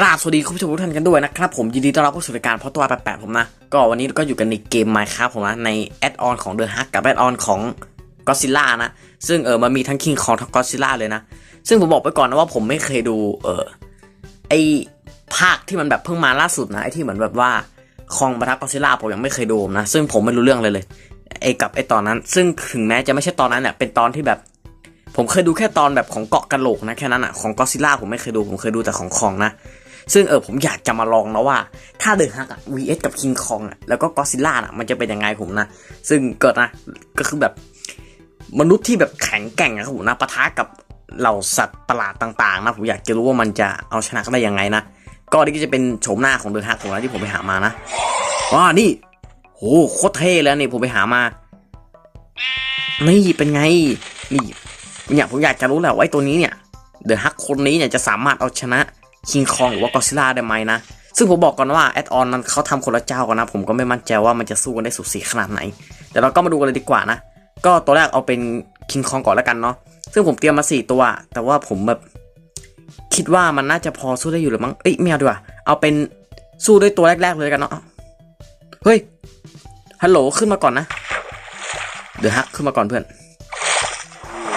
กราบสวัสดีคุณผู้ชมทุกท่านกันด้วยนะครับผมยินดีต้อนรับเข้าสู่รายการเพราะตัวแปลกๆผมนะ ก็วันนี้ก็อยู่กันในเกม Minecraft ผมนะ ในแอดออนของ The Hack กับแอดออนของ Godzilla นะ ซึ่งเออมันมีทั้ง King Kong ทั้ง Godzilla เลยนะ ซึ่งผมบอกไปก่อนนะว่าผมไม่เคยดูเออไอภาคที่มันแบบเพิ่งมาล่าสุดนะไอที่เหมือนแบบว่าคองปะทะ Godzilla ผมยังไม่เคยดูนะ ซึ่งผมไม่รู้เรื่องเลยเลยไอกับไอตอนนั้น ซึ่งถึงแม้จะไม่ใช่ตอนนั้นเนี่ยเป็นตอนที่แบบ ผมเคยดูแค่ตอนแบบของเกาะกะโหลกนะแค่นั้นอะของก็ซิล่าผมไม่เคยดูผมเคยดูแต่ของคองนะ ซึ่งเออผมอยากจะมาลองนะว่า ถ้าเดอะฮักอะ vs กับคิงคองอะแล้วก็ก็ซิลล่าอะมันจะเป็นยังไงผมนะ ซึ่งเกิดนะก็คือแบบมนุษย์ที่แบบแข็งแกร่งนะครับผมนะปะทะกับเหล่าสัตว์ประหลาดต่างๆนะผมอยากจะรู้ว่ามันจะเอาชนะกันได้ยังไงนะก็นี่ก็จะเป็นโฉมหน้าของเดอะฮักผมนะที่ผมไปหามานะว้านี่โหโคตรเท่แล้วนี่ผมไปหามานี่เป็นไงนี่เนี่ยผมอยากจะรู้แหละว่าไอ้ตัวนี้เนี่ยเดอะฮักคนนี้เนี่ยจะสามารถเอาชนะ คิงคองหรือว่ากอซิล่าได้ไหมนะ ซึ่งผมบอกก่อนว่าแอดออนนั้นเขาทำคนละเจ้ากันนะ ผมก็ไม่มั่นใจว่ามันจะสู้กันได้สุดสีขนาดไหน แต่เราก็มาดูกันเลยดีกว่านะ ก็ตัวแรกเอาเป็นคิงคองก่อนแล้วกันเนาะ ซึ่งผมเตรียมมาสี่ตัว แต่ว่าผมแบบคิดว่ามันน่าจะพอสู้ได้อยู่หรือมั้ง เอ้ยไม่เอาดีกว่า เอาเป็นสู้ด้วยตัวแรก ๆ เลยกันเนาะ เฮ้ย ฮัลโหลขึ้นมาก่อนนะ เดอะฮักขึ้นมาก่อนเพื่อน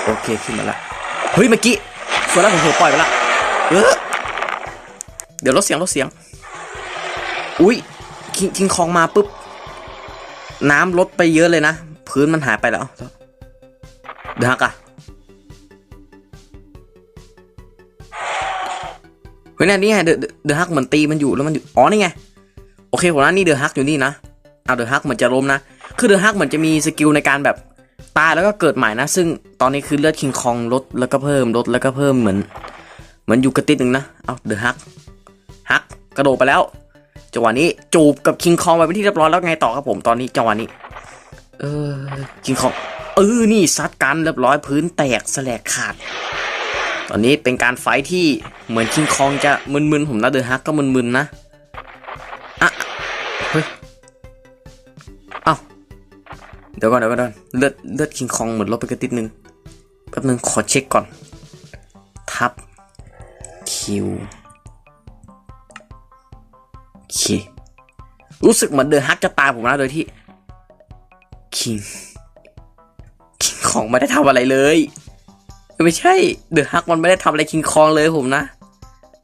โอเคขึ้นมาละ เฮ้ยเมื่อกี้ส่วนแรกผมเผลอปล่อยไปละ เออ เดี๋ยวลดเสียงลดเสียง อุ้ยคิงคิงคองมาปุ๊บ น้ำลดไปเยอะเลยนะ พื้นมันหายไปแล้วเดือฮักอะเฮ้ยนี่นี่ไงเดือะเดอะฮักเหมือนตีมันอยู่แล้วมันอยู่อ๋อนี่ไงโอเคผมว่านี่เดือะฮักอยู่นี่นะเอาเดือะฮักเหมือนจะล้มนะคือเดือะฮักเหมือนจะมีสกิลในการแบบตายแล้วก็เกิดใหม่นะ ซึ่งตอนนี้คือเลือดคิงคองลดแล้วก็เพิ่มลดแล้วก็เพิ่มเหมือน เหมือนอยู่กระติดหนึ่งนะเอาเดือะฮัก ฮักกระโดดไปแล้วจังหวะนี้จูบกับคิงคองไปเป็นที่เรียบร้อยแล้วไงต่อครับผมตอนนี้จังหวะนี้ เออคิงคองเออนี่ซัดกันเรียบร้อยพื้นแตกแสลกขาด ตอนนี้เป็นการไฟที่เหมือนคิงคองจะมึนๆผมนะเดอะฮักก็มึนๆนะอะเฮ้ยเอ้าเดี๋ยวก่อนเดี๋ยวก่อนเลือดเลือดคิงคองเหมือนลดไปกระติดนึงแป๊บนึงขอเช็คก่อนทับคิว รู้สึกเหมือนเดอะฮักจะตายผมนะโดยที่คิงคิงคองไม่ได้ทำอะไรเลย ไม่ใช่เดอะฮักมันไม่ได้ทำอะไรคิงคองเลยผมนะ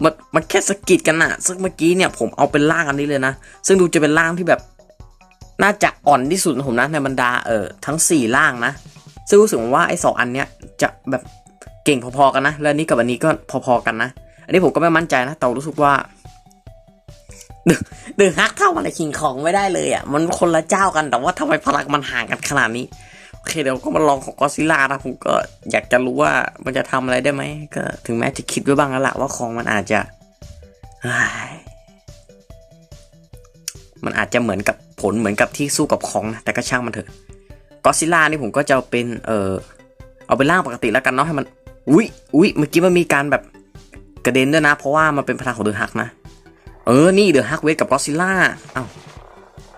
มันมันแค่สกิดกันนะซึ่งเมื่อกี้เนี่ยผมเอาเป็นร่างอันนี้เลยนะ ซึ่งดูจะเป็นร่างที่แบบ น่าจะอ่อนที่สุดผมนะในบรรดาเออทั้งสี่ล่างนะ ซึ่งรู้สึกว่าไอ้สองอันเนี้ยจะแบบเก่งพอๆกันนะ แล้วนนี้กับอันนี้ก็พอๆกันนะ อันนี้ผมก็ไม่มั่นใจนะ แต่รู้สึกว่า เดอดอะฮักเท่าอะไรคิงของไม่ได้เลยอะ มันคนละเจ้ากันแต่ว่าทำไมพลังมันห่างกันขนาดนี้ โอเคเดี๋ยวก็มาลองของกอซิล่านะผมก็อยากจะรู้ว่ามันจะทำอะไรได้ไหมก็ถึงแม้จะคิดไว้บ้างแล้วละว่าของมันอาจจะมันอาจจะเหมือนกับผลเหมือนกับที่สู้กับของนะแต่ก็ช่างมันเถอะกอซิล่านี่ผมก็จะเป็นเออเอาเป็นร่างปกติแล้วกันเนาะให้มันอุ้ยอุ้ยเมื่อกี้มันมีการแบบกระเด็นด้วยนะ เพราะว่ามันเป็นพลังของเดอะฮักนะ เออ นี่เดอะฮักเวทกับกอซิล่าเอ้า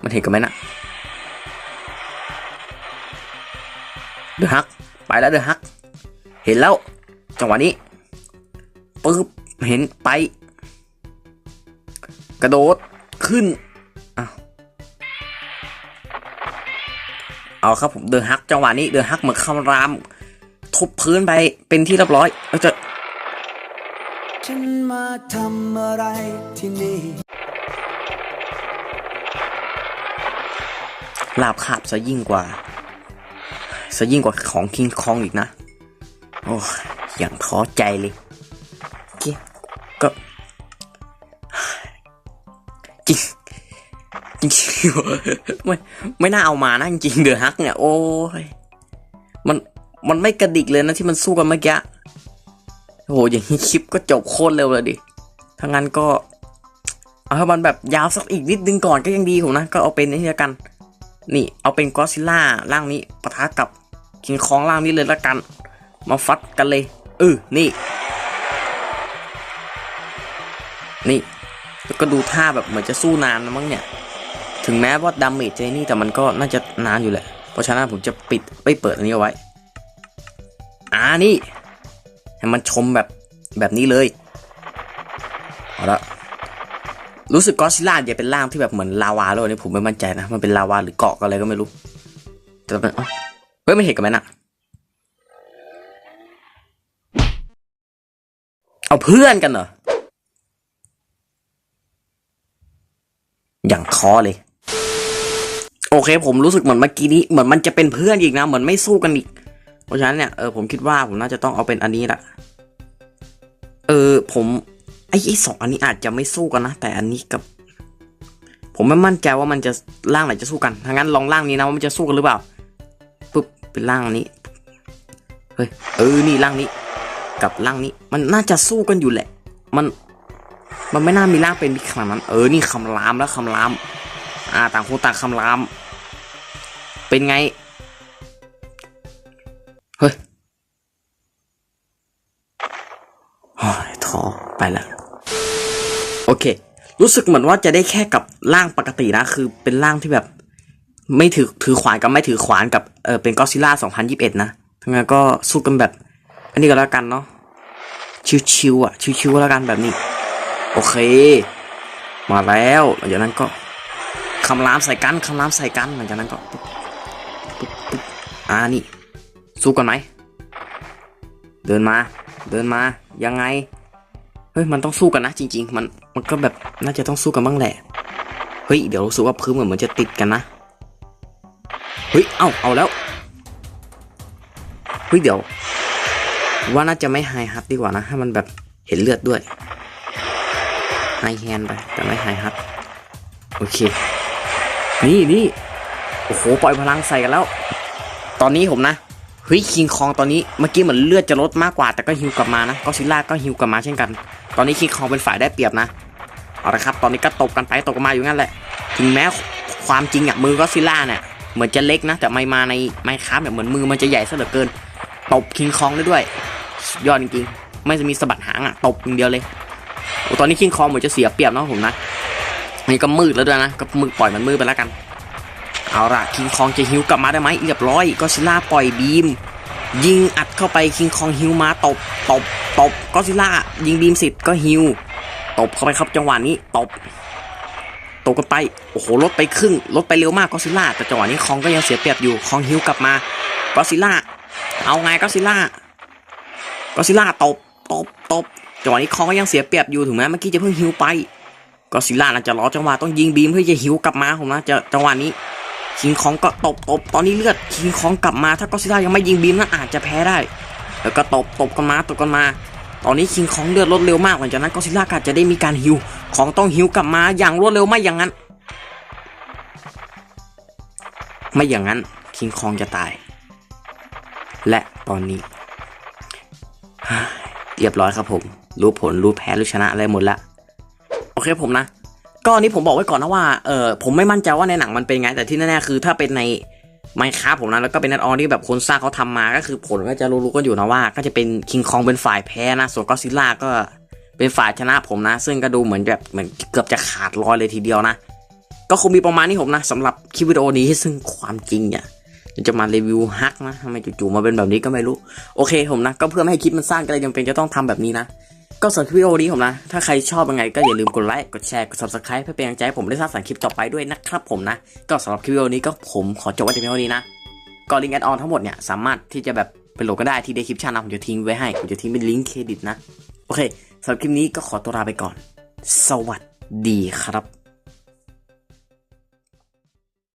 มันเห็นกันไหมนะเดอะฮักไปแล้วเดอะฮักเห็นแล้ว จังหวะนี้ปึ๊บเห็นไป กระโดดขึ้นอ้าวเอาครับผมเดอะฮักจังหวะนี้เดอะฮักเหมือนคำรามทุบพื้นไปเป็นที่เรียบร้อยเอ้ยจะ ฉันมาทำอะไรที่นี่ ลาบคาบซะยิ่งกว่าซะยิ่งกว่าของคิงคองอีกนะ โอ้ยอย่างท้อใจเลยโอเคก็จริงจริงไม่ไม่น่าเอามานะจริงเดือฮักเนี่ย โอ้ยมันมันไม่กระดิกเลยนะที่มันสู้กันเมื่อกี้ โอ้โหอย่างนี้คลิปก็จบโคตรเร็วเลยดิถ้างั้นก็ เอาให้มันแบบยาวสักอีกนิดนึงก่อนก็ยังดีผมนะ ก็เอาเป็นนี่ละกัน นี่เอาเป็นก็ซิล่าร่างนี้ปะทะกับคิงคองร่างนี้เลยละกัน มาฟัดกันเลยเออนี่ นี่แล้วก็ดูท่าแบบเหมือนจะสู้นานนะมั้งเนี่ย ถึงแม้ว่าดาเมจจะนี่แต่มันก็น่าจะนานอยู่แหละ เพราะฉะนั้นผมจะปิดไม่เปิดอันนี้เอาไว้ อ่านี่ ให้มันชมแบบแบบนี้เลยเอาละรู้สึกก็ซิล่าจะเป็นร่างที่แบบเหมือนลาวาเลยนี่ผมไม่มั่นใจนะ มันเป็นลาวาหรือเกาะอะไรก็ไม่รู้ แต่มันเฮ้ยไม่เห็นกันไหมน่ะเอาเพื่อนกันเหรอ อย่างท้อเลย โอเคผมรู้สึกเหมือนเมื่อกี้นี้ เหมือนมันจะเป็นเพื่อนอีกนะ เหมือนไม่สู้กันอีก เพราะฉะนั้นเนี่ยเออผมคิดว่าผมน่าจะต้องเอาเป็นอันนี้ละเออผมไอ้สองอันนี้อาจจะไม่สู้กันนะ แต่อันนี้กับ ผมไม่มั่นใจว่ามันจะร่างไหนจะสู้กันถ้างั้นลองร่างนี้นะว่ามันจะสู้กันหรือเปล่าปุ๊บเป็นร่างนี้เฮ้ยเออนี่ร่างนี้ กับร่างนี้ มันน่าจะสู้กันอยู่แหละ มัน มันไม่น่ามีร่างเป็นมิขนาดนั้น เออนี่คำรามแล้วคำราม อ่าต่างคนต่างคำราม เป็นไง เฮ้ยโอ้ยท้อไปแล้ว โอเค รู้สึกเหมือนว่าจะได้แค่กับร่างปกตินะ คือเป็นร่างที่แบบ ไม่ถือถือขวานกับไม่ถือขวานกับเออเป็นก็ซิล่า2021 นะทั้งนั้นก็สู้กันแบบ อันนี้ก็แล้วกันเนาะชิวๆอะชิวๆแล้วกันแบบนี้ โอเค มาแล้วหลังจากนั้นก็คำรามใส่กันคำรามใส่กันหลังจากนั้นก็อ่านี่ สู้กันไหม เดินมา เดินมา ยังไง เฮ้ย มันต้องสู้กันนะ จริง ๆ มัน มันก็แบบ น่าจะต้องสู้กันบ้างแหละ เฮ้ย เดี๋ยวรู้สึกว่าพื้นเหมือนมันจะติดกันนะ เฮ้ย เอ้า เอาแล้ว เฮ้ย เดี๋ยว ว่าน่าจะไม่ไฮฮัทดีกว่านะ ให้มันแบบเห็นเลือดด้วยไฮแฮนไป แต่ไม่ไฮฮัทโอเค นี่นี่โอ้โห ปล่อยพลังใส่กันแล้ว ตอนนี้ผมนะ เฮ้ยคิงคองตอนนี้เมื่อกี้เหมือนเลือดจะลดมากกว่าแต่ก็ฮิวกลับมานะก็ซิล่าก็ฮิวกลับมาเช่นกัน ตอนนี้คิงคองเป็นฝ่ายได้เปรียบนะเอาละครับ ตอนนี้ก็ตบกันไปตบกันมาอยู่งั้นแหละ ถึงแม้ความจริงอะมือก็ซิล่าเนี่ยเหมือนจะเล็กนะ แต่ไม่มาในไมค้าเนี่ยเหมือนมือมันจะใหญ่ซะเหลือเกินตบคิงคองได้ด้วยยอดจริงๆไม่จะมีสะบัดหางอะตบอย่างเดียวเลยโอ้ตอนนี้คิงคองเหมือนจะเสียเปรียบเนาะผมนะนี่ก็มืดแล้วด้วยนะก็มืดปล่อยมันมืดไปแล้วกัน เอาล่ะคิงคองจะฮิวกลับมาได้ไหมเรียบร้อยก็ซิล่าปล่อยบีม ยิงอัดเข้าไปคิงคองฮิวมาตบตบตบก็ซิล่ายิงบีมสิบก็ฮิวตบเข้าไปครับจังหวะนี้ตบตบกันไปโอ้โหลดไปครึ่งลดไปเร็วมากก็ซิล่าแต่จังหวะนี้คองก็ยังเสียเปรียบอยู่คองฮิวกลับมาก็ซิล่าเอาไงก็ซิล่าก็ซิล่าตบตบตบจังหวะนี้คองก็ยังเสียเปรียบอยู่ถึงแม้เมื่อกี้จะเพิ่งฮิวไปก็ซิล่าน่าจะรอจังหวะต้องยิงบีมเพื่อจะหิวกลับมาผมนะจะจังหวะนี้ คิงคองก็ตบตบตอนนี้เลือดคิงคองกลับมาถ้าก็ซิล่ายังไม่ยิงบีมนั้นอาจจะแพ้ได้ แล้วก็ตบตบกันมาตบกันมา ตอนนี้คิงคองเลือดลดเร็วมากหลังจากนั้นก็ซิล่าก็จจะได้มีการฮิวของต้องฮิวกลับมาอย่างรวดเร็วไม่อย่างนั้น ไม่อย่างนั้นคิงคองจะตาย และตอนนี้เรียบร้อยครับผม รู้ผลรู้แพ้รู้ชนะอะไรหมดละโอเคผมนะ ก็อันนี้ผมบอกไว้ก่อนนะว่าเออผมไม่มั่นใจว่าในหนังมันเป็นไง แต่ที่แน่ๆคือถ้าเป็นในไมค์ค a f t ผมนะแล้วก็เป็นนัดออนที่แบบคนสร้างเขาทำมาก็คือผลก็จะรู้ๆกันอยู่นะว่า ก็จะเป็นคิงคองเป็นฝ่ายแพ้นะ ส่วนก็ซิล่าก็เป็นฝ่ายชนะผมนะ ซึ่งก็ดูเหมือนแบบเหมือนเกือบจะขาดลอยเลยทีเดียวนะ ก็คงมีประมาณนี้ผมนะสำหรับคลิปวิดีโอนี้ซึ่งความจริงเนี่ยจะมารีวิวฮักนะทำไมจู่ๆมาเป็นแบบนี้ก็ไม่รู้ โอเคผมนะ ก็เพื่อไม่ให้คลิปมันสั้นก็เลยจำเป็นจะต้องทำแบบนี้นะ ก็สำหรับคลิปวิดีโอนี้ผมนะ ถ้าใครชอบยังไงก็อย่าลืมกดไลค์ กดแชร์ กด subscribe เพื่อเป็นกำลังใจให้ผมได้สร้างสรรค์คลิปต่อไปด้วยนะครับผมนะ ก็สำหรับคลิปวิดีโอนี้ก็ผมขอจบไว้แต่เพียงเท่านี้นะ ก็ลิงก์แอดออนทั้งหมดเนี่ยสามารถที่จะแบบไปโหลดก็ได้ที่ description นะผมจะทิ้งไว้ให้ ผมจะทิ้งเป็นลิงก์เครดิตนะ โอเคสำหรับคลิปนี้ก็ขอตัวลาไปก่อน สวัสดีครับ